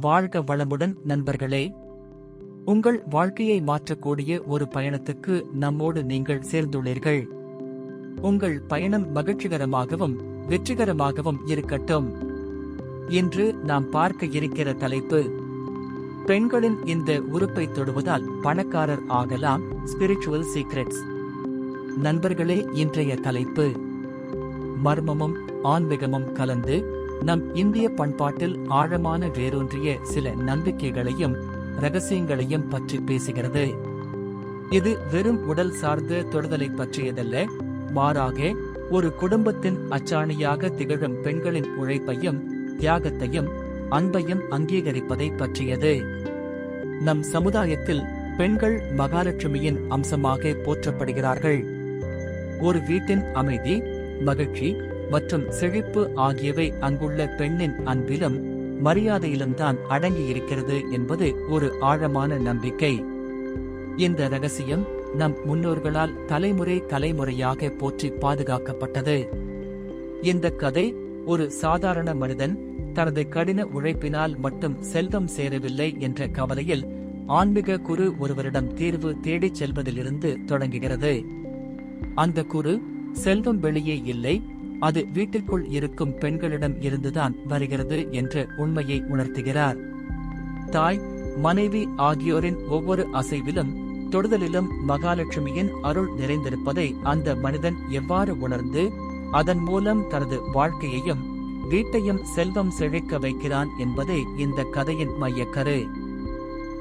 வாழ்க வளமுடன் நண்பர்களே. உங்கள் வாழ்க்கையை மாற்றக்கூடிய ஒரு பயணத்துக்கு நம்மோடு நீங்கள் சேர்ந்துள்ளீர்கள். உங்கள் பயணம் மகிழ்ச்சிகரமாகவும் வெற்றிகரமாகவும் இருக்கட்டும். இன்று நாம் பார்க்க இருக்கிற தலைப்பு பெண்களின் இந்த உறுப்பை தொடுவதால் பணக்காரர் ஆகலாம் ஸ்பிரிச்சுவல் சீக்ரெட்ஸ் நண்பர்களே இன்றைய தலைப்பு மர்மமும் ஆன்மீகமும் கலந்து நம் இந்திய பண்பாட்டில் ஆழமான வேரூன்றிய சில நம்பிக்கைகளையும் ரகசியங்களையும் பற்றி பேசுகிறது. இது வெறும் உடல் சார்ந்த தொடுதலை பற்றியதல்ல. மாறாக ஒரு குடும்பத்தின் அச்சாணியாக திகழும் பெண்களின் உழைப்பையும் தியாகத்தையும் அன்பையும் அங்கீகரிப்பதை பற்றியது. நம் சமுதாயத்தில் பெண்கள் மகாலட்சுமியின் அம்சமாக போற்றப்படுகிறார்கள். ஒரு வீட்டின் அமைதி மகிழ்ச்சி மற்றும் செழிப்பு ஆகியவை அங்குள்ள பெண்ணின் அன்பிலும் மரியாதையிலும் தான் அடங்கியிருக்கிறது என்பது ஒரு ஆழமான நம்பிக்கை. இந்த ரகசியம் நம் முன்னோர்களால் தலைமுறை தலைமுறையாக போற்றி பாதுகாக்கப்பட்டது. இந்த கதை ஒரு சாதாரண மனிதன் தனது கடின உழைப்பினால் மட்டும் செல்வம் சேரவில்லை என்ற கவலையில் ஆன்மீக குரு ஒருவரிடம் தீர்வு தேடிச் செல்வதிலிருந்து தொடங்குகிறது. அந்த குரு செல்வம் வெளியே இல்லை அது வீட்டிற்குள் இருக்கும் பெண்களிடம் இருந்துதான் வருகிறது என்ற உண்மையை உணர்த்துகிறார். தாய் மனைவி ஆகியோரின் ஒவ்வொரு அசைவிலும் தொடுதலிலும் மகாலட்சுமியின் அருள் நிறைந்திருப்பதை அந்த மனிதன் எவ்வாறு உணர்ந்து அதன் மூலம் தனது வாழ்க்கையையும் வீட்டையும் செல்வம் செழிக்க வைக்கிறான் என்பதே இந்த கதையின் மையக்கரு.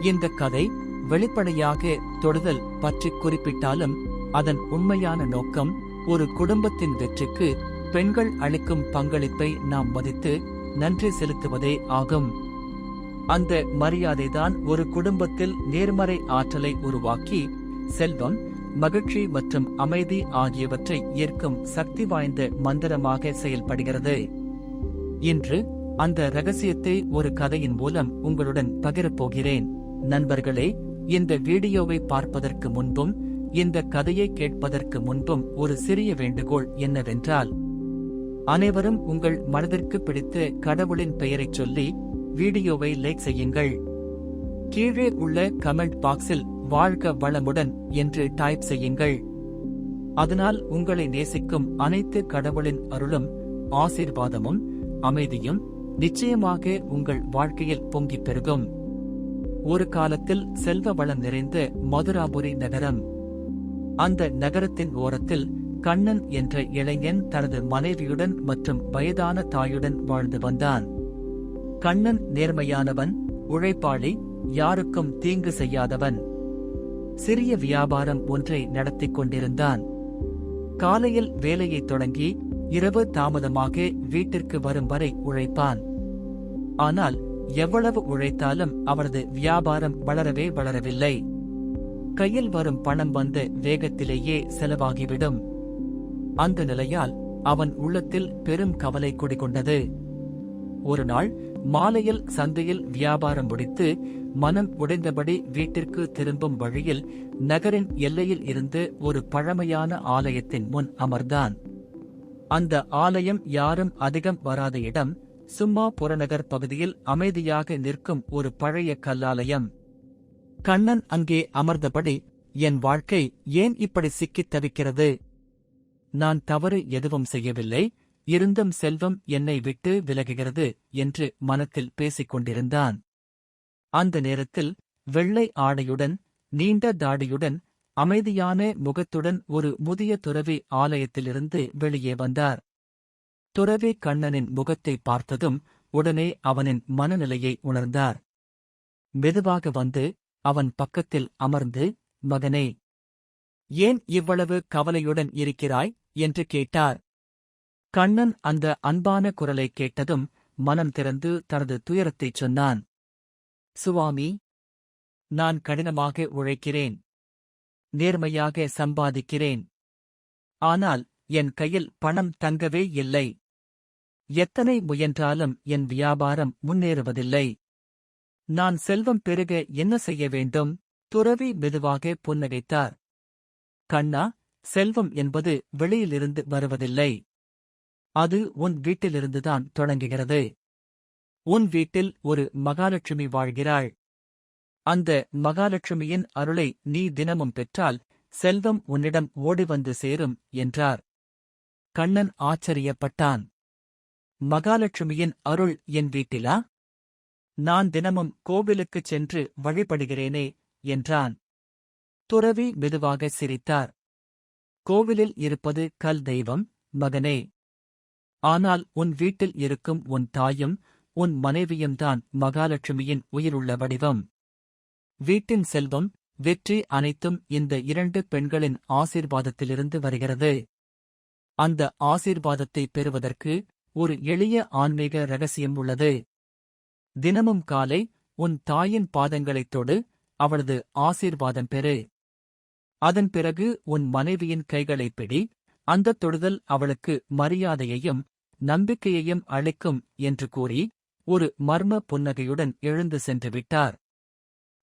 இந்த கதை வெளிப்படையாக தொடுதல் பற்றி குறிப்பிட்டாலும் அதன் உண்மையான நோக்கம் ஒரு குடும்பத்தின் வெற்றிக்கு பெண்கள் அளிக்கும் பங்களிப்பை நாம் மதித்து நன்றி செலுத்துவதே ஆகும். அந்த மரியாதைதான் ஒரு குடும்பத்தில் நேர்மறை ஆற்றலை உருவாக்கி செல்வம் மகிழ்ச்சி மற்றும் அமைதி ஆகியவற்றை ஈர்க்கும் சக்தி வாய்ந்த மந்திரமாக செயல்படுகிறது. இன்று அந்த ரகசியத்தை ஒரு கதையின் மூலம் உங்களுடன் பகிரப்போகிறேன் நண்பர்களே இந்த வீடியோவை பார்ப்பதற்கு முன்பும் இந்த கதையை கேட்பதற்கு முன்பும் ஒரு சிறிய வேண்டுகோள் என்னவென்றால் அனைவரும் உங்கள் மனதிற்கு பிடித்த கடவுளின் பெயரைச் சொல்லி வீடியோவை லைக் செய்யுங்கள். கீழே உள்ள கமெண்ட் பாக்ஸில் வாழ்க வளமுடன் என்று டைப் செய்யுங்கள். அதனால் உங்களை நேசிக்கும் அனைத்து கடவுளின் அருளும் ஆசீர்வாதமும் அமைதியும் நிச்சயமாக உங்கள் வாழ்க்கையில் பொங்கிப் பெருகும். ஒரு காலத்தில் செல்வ வளம் நிறைந்த மதுராபுரி நகரம். அந்த நகரத்தின் ஓரத்தில் கண்ணன் என்ற இளைஞன் தனது மனைவியுடன் மற்றும் வயதான தாயுடன் வாழ்ந்து வந்தான். கண்ணன் நேர்மையானவன் உழைப்பாளி யாருக்கும் தீங்கு செய்யாதவன். சிறிய வியாபாரம் ஒன்றை நடத்திக் கொண்டிருந்தான். காலையில் வேலையை தொடங்கி இரவு தாமதமாக வீட்டிற்கு வரும் வரை உழைப்பான். ஆனால் எவ்வளவு உழைத்தாலும் அவரது வியாபாரம் வளரவே வளரவில்லை. கையில் வரும் பணம் வந்து வேகத்திலேயே செலவாகிவிடும். அந்த நிலையால் அவன் உள்ளத்தில் பெரும் கவலை குடிகொண்டது. ஒரு நாள் மாலையில் சந்தையில் வியாபாரம் முடித்து மனம் உடைந்தபடி வீட்டிற்கு திரும்பும் வழியில் நகரின் எல்லையில் இருந்து ஒரு பழமையான ஆலயத்தின் முன் அமர்ந்தான். அந்த ஆலயம் யாரும் அதிகம் வராத இடம் சும்மா புறநகர் பகுதியில் அமைதியாக நிற்கும் ஒரு பழைய கல்லாலயம். கண்ணன் அங்கே அமர்ந்தபடி என் வாழ்க்கை ஏன் இப்படி சிக்கித் தவிக்கிறது? நான் தவறு எதுவும் செய்யவில்லை. இருந்தும் செல்வம் என்னை விட்டு விலகுகிறது என்று மனத்தில் பேசிக் கொண்டிருந்தான் அந்த நேரத்தில் வெள்ளை ஆடையுடன் நீண்ட தாடியுடன் அமைதியான முகத்துடன் ஒரு முதிய துறவி ஆலயத்திலிருந்து வெளியே வந்தார். துறவி கண்ணனின் முகத்தை பார்த்ததும் உடனே அவனின் மனநிலையை உணர்ந்தார். மெதுவாக வந்து அவன் பக்கத்தில் அமர்ந்து மகனே ஏன் இவ்வளவு கவலையுடன் இருக்கிறாய்? என்று கேட்டார். கண்ணன் அந்த அன்பான குரலைக் கேட்டதும் மனம் திறந்து தனது துயரத்தைச் சொன்னான். சுவாமி நான் கடினமாக உழைக்கிறேன். நேர்மையாக சம்பாதிக்கிறேன். ஆனால் என் கையில் பணம் தங்கவே இல்லை. எத்தனை முயன்றாலும் என் வியாபாரம் முன்னேறுவதில்லை. நான் செல்வம் பெருக என்ன செய்ய வேண்டும்? துறவி மெதுவாக புன்னகைத்தார். கண்ணா செல்வம் என்பது வெளியிலிருந்து வருவதில்லை. அது உன் வீட்டிலிருந்துதான் தொடங்குகிறது. உன் வீட்டில் ஒரு மகாலட்சுமி வாழ்கிறாள். அந்த மகாலட்சுமியின் அருளை நீ தினமும் பெற்றால் செல்வம் உன்னிடம் ஓடி வந்து சேரும் என்றார். கண்ணன் ஆச்சரியப்பட்டான். மகாலட்சுமியின் அருள் என் வீட்டிலா? நான் தினமும் கோவிலுக்குச் சென்று வழிபடுகிறேனே என்றான். துறவி மெதுவாக சிரித்தார். கோவிலில் இருப்பது கல் தெய்வம் மகனே. ஆனால் உன் வீட்டில் இருக்கும் உன் தாயும் உன் மனைவியும்தான் மகாலட்சுமியின் உயிருள்ள வடிவம். வீட்டின் செல்வம் வெற்றி அனைத்தும் இந்த இரண்டு பெண்களின் ஆசீர்வாதத்திலிருந்து வருகிறது. அந்த ஆசீர்வாதத்தை பெறுவதற்கு ஒரு எளிய ஆன்மீக ரகசியம் உள்ளது. தினமும் காலை உன் தாயின் பாதங்களைத் தொடு அவளது ஆசீர்வாதம் பெறு. அதன் பிறகு உன் மனைவியின் கைகளைப் பிடி அந்தத் தொடுதல் அவளுக்கு மரியாதையையும் நம்பிக்கையையும் அளிக்கும் என்று கூறி ஒரு மர்ம புன்னகையுடன் எழுந்து சென்று விட்டார்.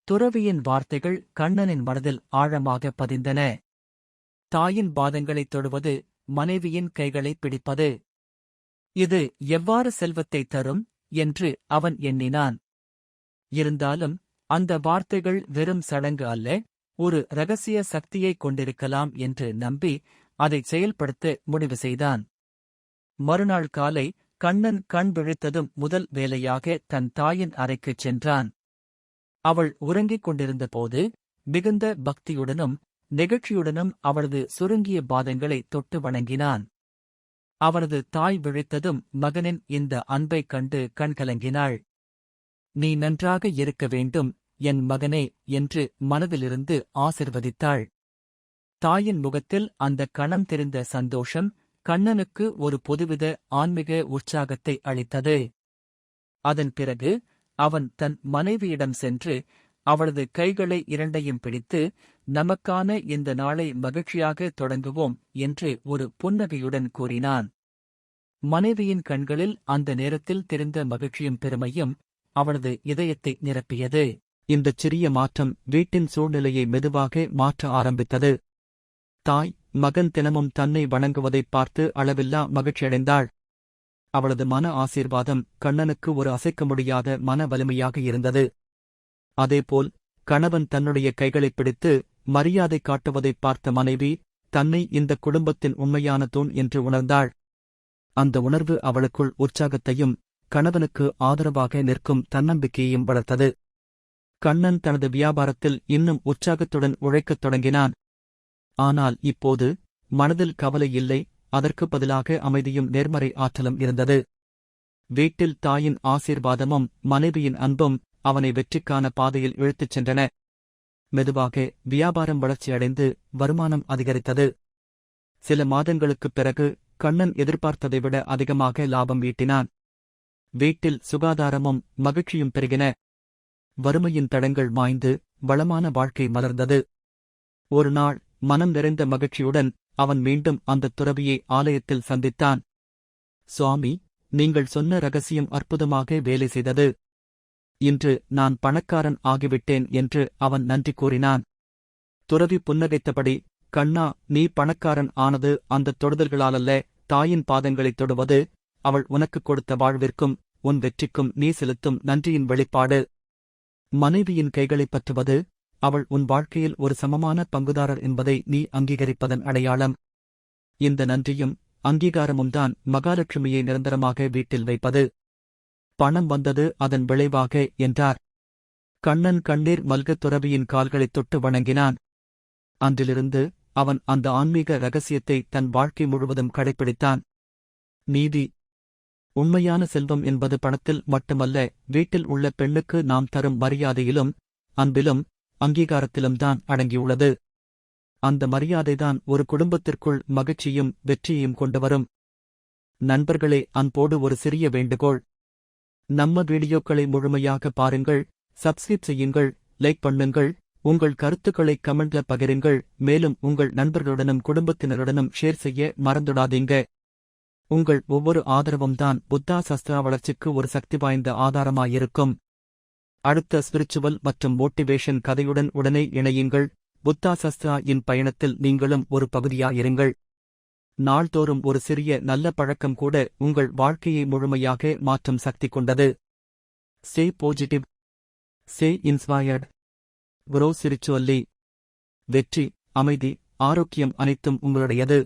துறவியின் வார்த்தைகள் கண்ணனின் மனதில் ஆழமாக பதிந்தன. தாயின் பாதங்களைத் தொடுவது மனைவியின் கைகளைப் பிடிப்பது. இது எவ்வாறு செல்வத்தை தரும் என்று அவன் எண்ணினான். இருந்தாலும் அந்த வார்த்தைகள் வெறும் சடங்கு அல்ல ஒரு ரகசிய சக்தியைக் கொண்டிருக்கலாம் என்று நம்பி அதை செயல்படுத்த முடிவு செய்தான். மறுநாள் காலை கண்ணன் கண் விழித்ததும் முதல் வேலையாக தன் தாயின் அறைக்குச் சென்றான். அவள் உறங்கிக் கொண்டிருந்தபோது மிகுந்த பக்தியுடனும் நெகிழ்ச்சியுடனும் அவளது சுருங்கிய பாதங்களை தொட்டு வணங்கினான். அவனது தாய் விழித்ததும் மகனின் இந்த அன்பைக் கண்டு கண்கலங்கினாள். நீ நன்றாக இருக்க வேண்டும் என் மகனே என்று மனதிலிருந்து ஆசிர்வதித்தாள். தாயின் முகத்தில் அந்த கணம் தெரிந்த சந்தோஷம் கண்ணனுக்கு ஒரு பொதுவித ஆன்மீக உற்சாகத்தை அளித்தது. அதன் பிறகு அவன் தன் மனைவியிடம் சென்று அவளது கைகளை இரண்டையும் பிடித்து நமக்கான இந்த நாளை மகிழ்ச்சியாக தொடங்குவோம் என்று ஒரு புன்னகையுடன் கூறினான். மனைவியின் கண்களில் அந்த நேரத்தில் தெரிந்த மகிழ்ச்சியும் பெருமையும் அவளது இதயத்தை நிரப்பியது. இந்தச் சிறிய மாற்றம் வீட்டின் சூழ்நிலையை மெதுவாக மாற்ற ஆரம்பித்தது. தாய் மகன் தினமும் தன்னை வணங்குவதைப் பார்த்து அளவில்லா மகிழ்ச்சியடைந்தாள். அவளது மன ஆசீர்வாதம் கண்ணனுக்கு ஒரு அசைக்க முடியாத மன வலிமையாக இருந்தது. அதேபோல் கணவன் தன்னுடைய கைகளைப் பிடித்து மரியாதை காட்டுவதைப் பார்த்த மனைவி தன்னை இந்த குடும்பத்தின் உண்மையான தூண் என்று உணர்ந்தாள். அந்த உணர்வு அவளுக்குள் உற்சாகத்தையும் கணவனுக்கு ஆதரவாக நிற்கும் தன்னம்பிக்கையையும் வளர்த்தது. கண்ணன் தனது வியாபாரத்தில் இன்னும் உற்சாகத்துடன் உழைக்கத் தொடங்கினான். ஆனால் இப்போது மனதில் கவலை இல்லை அதற்கு பதிலாக அமைதியும் நேர்மறை ஆற்றலும் இருந்தது. வீட்டில் தாயின் ஆசீர்வாதமும் மனைவியின் அன்பும் அவனை வெற்றிக்கான பாதையில் இழுத்துச் சென்றன. மெதுவாக வியாபாரம் வளர்ச்சியடைந்து வருமானம் அதிகரித்தது. சில மாதங்களுக்குப் பிறகு கண்ணன் எதிர்பார்த்ததை விட அதிகமாக லாபம் ஈட்டினான். வீட்டில் சுகாதாரமும் மகிழ்ச்சியும் பெருகின. வறுமையின் தடங்கள் மாய்ந்து வளமான வாழ்க்கை மலர்ந்தது. ஒரு நாள் மனம் நிறைந்த மகிழ்ச்சியுடன் அவன் மீண்டும் அந்த துறவியை ஆலயத்தில் சந்தித்தான். சுவாமி நீங்கள் சொன்ன ரகசியம் அற்புதமாக வேலை செய்தது. இன்று நான் பணக்காரன் ஆகிவிட்டேன் என்று அவன் நன்றி கூறினான். துறவி புன்னகைத்தபடி கண்ணா நீ பணக்காரன் ஆனது அந்த தொடுதல்களாலல்ல தாயின் பாதங்களைத் தொடுவது அவள் உனக்குக் கொடுத்த வாழ்விற்கும் உன் வெற்றிக்கும் நீ செலுத்தும் நன்றியின் வெளிப்பாடு. மனைவியின் கைகளைப் பற்றுவது அவள் உன் வாழ்க்கையில் ஒரு சமமான பங்குதாரர் என்பதை நீ அங்கீகரிப்பதன் அடையாளம். இந்த நன்றியும் அங்கீகாரமும் தான் மகாலட்சுமியை நிரந்தரமாக வீட்டில் வைப்பது. பணம் வந்தது அதன் விளைவாக என்றார். கண்ணன் கண்ணீர் மல்கத் துறவியின் கால்களைத் தொட்டு வணங்கினான். அன்றிலிருந்து அவன் அந்த ஆன்மீக ரகசியத்தை தன் வாழ்க்கை முழுவதும் கடைப்பிடித்தான். நீதி உண்மையான செல்வம் என்பது பணத்தில் மட்டுமல்ல வீட்டில் உள்ள பெண்ணுக்கு நாம் தரும் மரியாதையிலும் அன்பிலும் அங்கீகாரத்திலும்தான் அடங்கியுள்ளது. அந்த மரியாதைதான் ஒரு குடும்பத்திற்குள் மகிழ்ச்சியும் வெற்றியையும் கொண்டுவரும் நண்பர்களே அன்போடு ஒரு சிறிய வேண்டுகோள். நம்ம வீடியோக்களை முழுமையாக பாருங்கள் சப்ஸ்கிரைப் செய்யுங்கள் லைக் பண்ணுங்கள் உங்கள் கருத்துக்களை கமெண்ட்ல பகிருங்கள் மேலும் உங்கள் நண்பர்களுடனும் குடும்பத்தினருடனும் ஷேர் செய்ய மறந்துடாதீங்க. உங்கள் ஒவ்வொரு ஆதரவும் தான் புத்தா சஸ்திரா வளர்ச்சிக்கு ஒரு சக்தி வாய்ந்த ஆதாரமாயிருக்கும். அடுத்த ஸ்பிரிச்சுவல் மற்றும் மோட்டிவேஷன் கதையுடன் உடனே இணையுங்கள். புத்தா சஸ்திரா இன் பயணத்தில் நீங்களும் ஒரு பகுதியாயிருங்கள். நாள்தோறும் ஒரு சிறிய நல்ல பழக்கம் கூட உங்கள் வாழ்க்கையை முழுமையாக மாற்றும் சக்தி கொண்டது. Say positive say inspired grow சிரிச்சொல்லி வெற்றி அமைதி ஆரோக்கியம் அனைத்தும் உங்களுடையது.